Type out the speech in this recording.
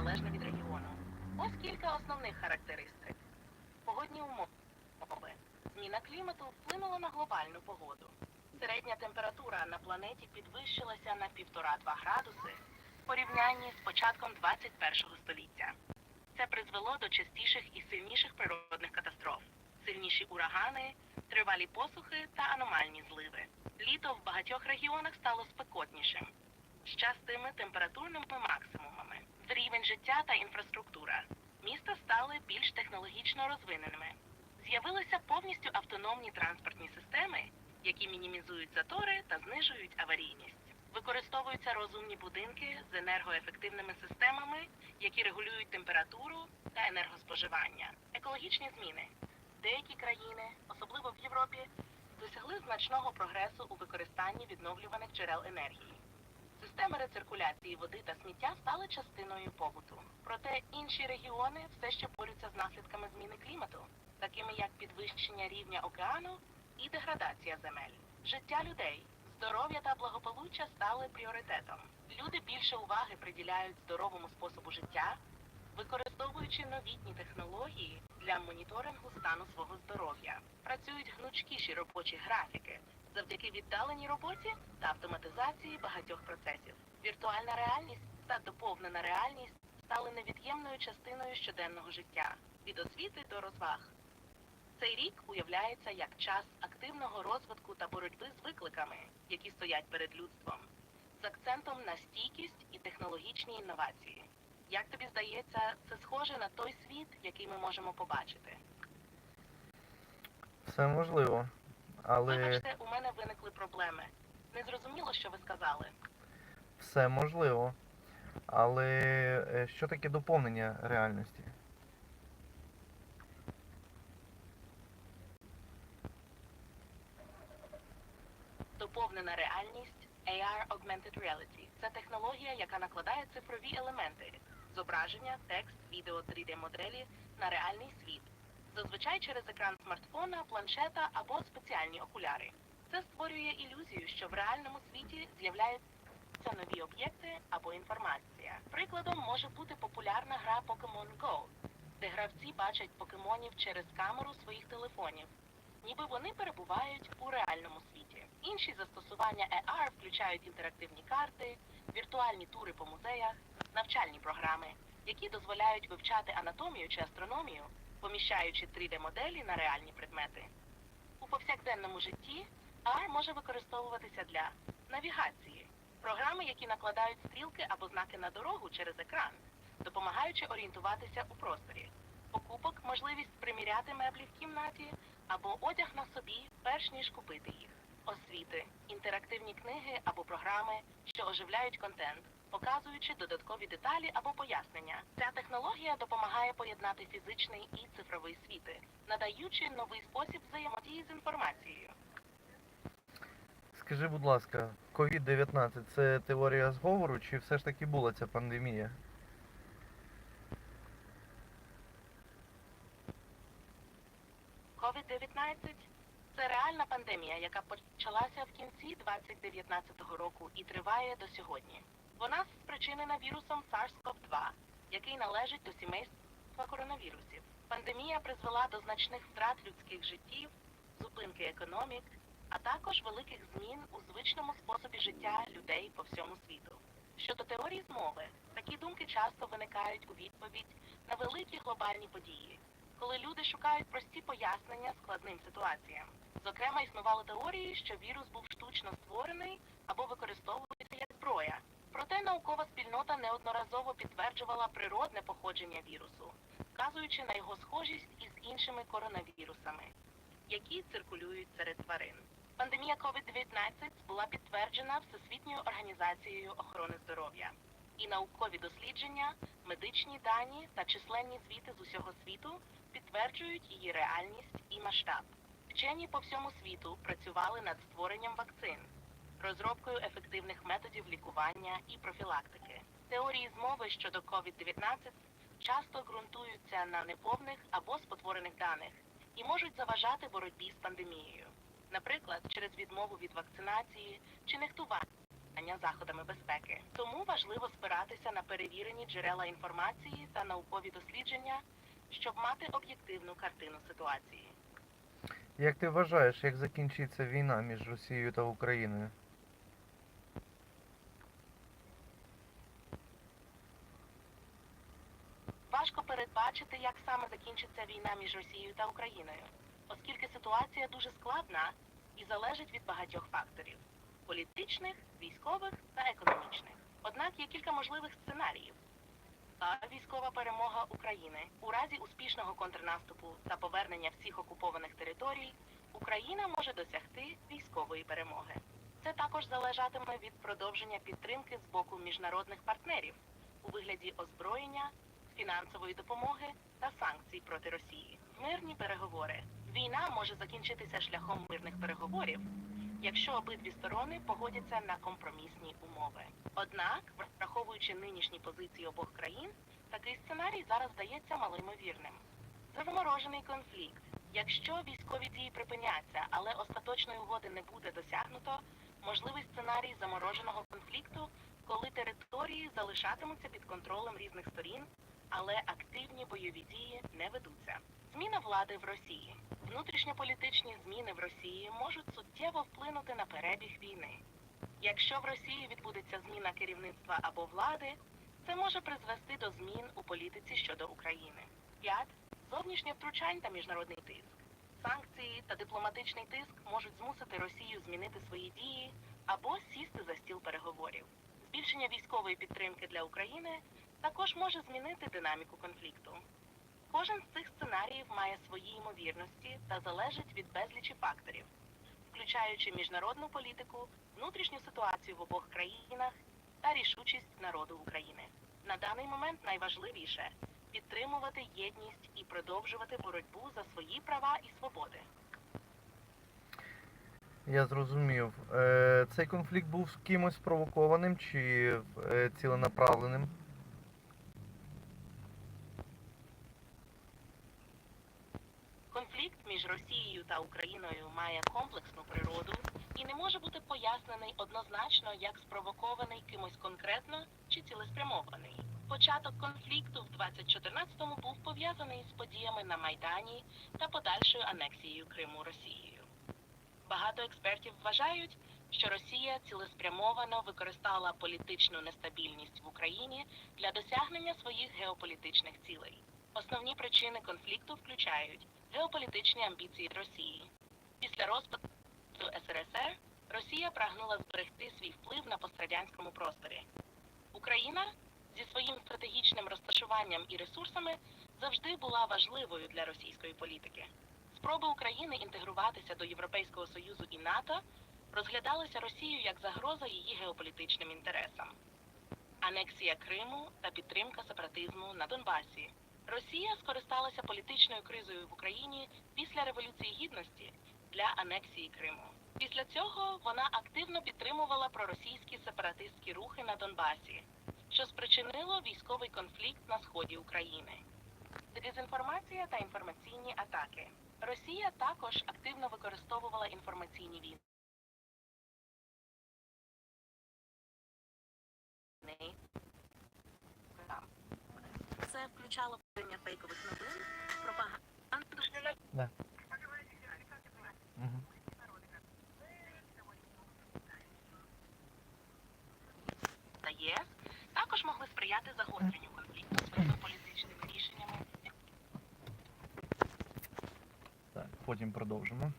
залежно від регіону. Ось кілька основних характеристик. Погодні умови. Зміна клімату вплинула на глобальну погоду. Середня температура на планеті підвищилася на 1,5-2 градуси в порівнянні з початком 21 століття. Це призвело до частіших і сильніших природних катастроф, сильніші урагани, тривалі посухи та аномальні зливи. Літо в багатьох регіонах стало спекотнішим, з частими температурними максимумами. Рівень життя та інфраструктура. Міста стали більш технологічно розвиненими. З'явилися повністю автономні транспортні системи, які мінімізують затори та знижують аварійність. Використовуються розумні будинки з енергоефективними системами, які регулюють температуру та енергоспоживання. Екологічні зміни. Деякі країни, особливо в Європі, досягли значного прогресу у використанні відновлюваних джерел енергії. Системи рециркуляції води та сміття стали частиною побуту. Проте інші регіони все ще борються з наслідками зміни клімату, такими як підвищення рівня океану і деградація земель. Життя людей, здоров'я та благополуччя стали пріоритетом. Люди більше уваги приділяють здоровому способу життя, використовуючи новітні технології для моніторингу стану свого здоров'я. Працюють гнучкіші робочі графіки завдяки віддаленій роботі та автоматизації багатьох процесів. Віртуальна реальність та доповнена реальність стали невід'ємною частиною щоденного життя від освіти до розваг. Цей рік уявляється як час активного розвитку та боротьби з викликами, які стоять перед людством, з акцентом на стійкість і технологічні інновації. Як тобі здається, це схоже на той світ, який ми можемо побачити? Все можливо. Але Вибачте, у мене виникли проблеми. Не зрозуміло, що ви сказали. все можливо. Але е, що таке доповнення реальності? Доповнена реальність AR Augmented Reality – це технологія, яка накладає цифрові елементи зображення, текст, відео 3D-моделі на реальний світ, зазвичай через екран смартфона, планшета або спеціальні окуляри. Це створює ілюзію, що в реальному світі з'являються нові об'єкти або інформація. Прикладом може бути популярна гра Pokemon Go, де гравці бачать покемонів через камеру своїх телефонів ніби вони перебувають у реальному світі. Інші застосування AR включають інтерактивні карти, віртуальні тури по музеях, навчальні програми, які дозволяють вивчати анатомію чи астрономію, поміщаючи 3D-моделі на реальні предмети. У повсякденному житті AR може використовуватися для навігації, програми, які накладають стрілки або знаки на дорогу через екран, допомагаючи орієнтуватися у просторі, покупок, можливість приміряти меблі в кімнаті або одяг на собі, перш ніж купити їх. Освіти, інтерактивні книги або програми, що оживляють контент, показуючи додаткові деталі або пояснення. Ця технологія допомагає поєднати фізичний і цифровий світи, надаючи новий спосіб взаємодії з інформацією. Скажи, будь ласка, COVID-19 це теорія зговору, чи все ж таки була ця пандемія? COVID-19 – це реальна пандемія, яка почалася в кінці 2019 року і триває до сьогодні. Вона спричинена вірусом SARS-CoV-2, який належить до сімейства коронавірусів. Пандемія призвела до значних втрат людських життів, зупинки економік, а також великих змін у звичному способі життя людей по всьому світу. Щодо теорії змови, такі думки часто виникають у відповідь на великі глобальні події, коли люди шукають прості пояснення складним ситуаціям. Зокрема, існували теорії, що вірус був штучно створений або використовується як зброя. Проте наукова спільнота неодноразово підтверджувала природне походження вірусу, вказуючи на його схожість із іншими коронавірусами, які циркулюють серед тварин. Пандемія COVID-19 була підтверджена Всесвітньою організацією охорони здоров'я. І наукові дослідження, медичні дані та численні звіти з усього світу підтверджують її реальність і масштаб. Вчені по всьому світу працювали над створенням вакцин, розробкою ефективних методів лікування і профілактики. Теорії змови щодо COVID-19 часто ґрунтуються на неповних або спотворених даних і можуть заважати боротьбі з пандемією. Наприклад, через відмову від вакцинації чи нехтування заходами безпеки. Тому важливо спиратися на перевірені джерела інформації та наукові дослідження, щоб мати об'єктивну картину ситуації. Як ти вважаєш, як закінчиться війна між Росією та Україною? Важко передбачити, як саме закінчиться війна між Росією та Україною, оскільки ситуація дуже складна і залежить від багатьох факторів політичних, військових та економічних. Однак є кілька можливих сценаріїв. Військова перемога України у разі успішного контрнаступу та повернення всіх окупованих територій Україна може досягти військової перемоги. Це також залежатиме від продовження підтримки з боку міжнародних партнерів у вигляді озброєння, фінансової допомоги та санкцій проти Росії. Мирні переговори. Війна може закінчитися шляхом мирних переговорів, якщо обидві сторони погодяться на компромісні умови. Однак, враховуючи нинішні позиції обох країн, такий сценарій зараз здається малоймовірним. Заморожений конфлікт. Якщо військові дії припиняться, але остаточної угоди не буде досягнуто, можливий сценарій замороженого конфлікту, коли території залишатимуться під контролем різних сторін, але активні бойові дії не ведуться. Зміна влади в Росії. Внутрішньополітичні зміни в Росії можуть суттєво вплинути на перебіг війни. Якщо в Росії відбудеться зміна керівництва або влади, це може призвести до змін у політиці щодо України. 5. Зовнішнє втручань та міжнародний тиск. Санкції та дипломатичний тиск можуть змусити Росію змінити свої дії або сісти за стіл переговорів. Збільшення військової підтримки для України також може змінити динаміку конфлікту. Кожен з цих сценаріїв має свої ймовірності та залежить від безлічі факторів, включаючи міжнародну політику, внутрішню ситуацію в обох країнах та рішучість народу України. На даний момент найважливіше підтримувати єдність і продовжувати боротьбу за свої права і свободи. Я зрозумів. Е, цей конфлікт був з кимось спровокованим чи е, ціленаправленим? Конфлікт між Росією та Україною має комплексну природу і не може бути пояснений однозначно як спровокований кимось конкретно чи цілеспрямований. Початок конфлікту в 2014-му був пов'язаний з подіями на Майдані та подальшою анексією Криму Росією. Багато експертів вважають, що Росія цілеспрямовано використала політичну нестабільність в Україні для досягнення своїх геополітичних цілей. Основні причини конфлікту включають геополітичні амбіції Росії. Після розпаду СРСР Росія прагнула зберегти свій вплив на пострадянському просторі. Україна зі своїм стратегічним розташуванням і ресурсами завжди була важливою для російської політики. Спроби України інтегруватися до Європейського Союзу і НАТО розглядалися Росією як загроза її геополітичним інтересам. Анексія Криму та підтримка сепаратизму на Донбасі. Росія скористалася політичною кризою в Україні після Революції Гідності для анексії Криму. Після цього вона активно підтримувала проросійські сепаратистські рухи на Донбасі, що спричинило військовий конфлікт на сході України. Дезінформація та інформаційні атаки. Росія також активно використовувала інформаційні війни. Це включало фейкових новин, пропаганду. Угу. та ЄС також могли сприяти загостренню конфлікту своїми політичними рішеннями. Так, потім продовжимо.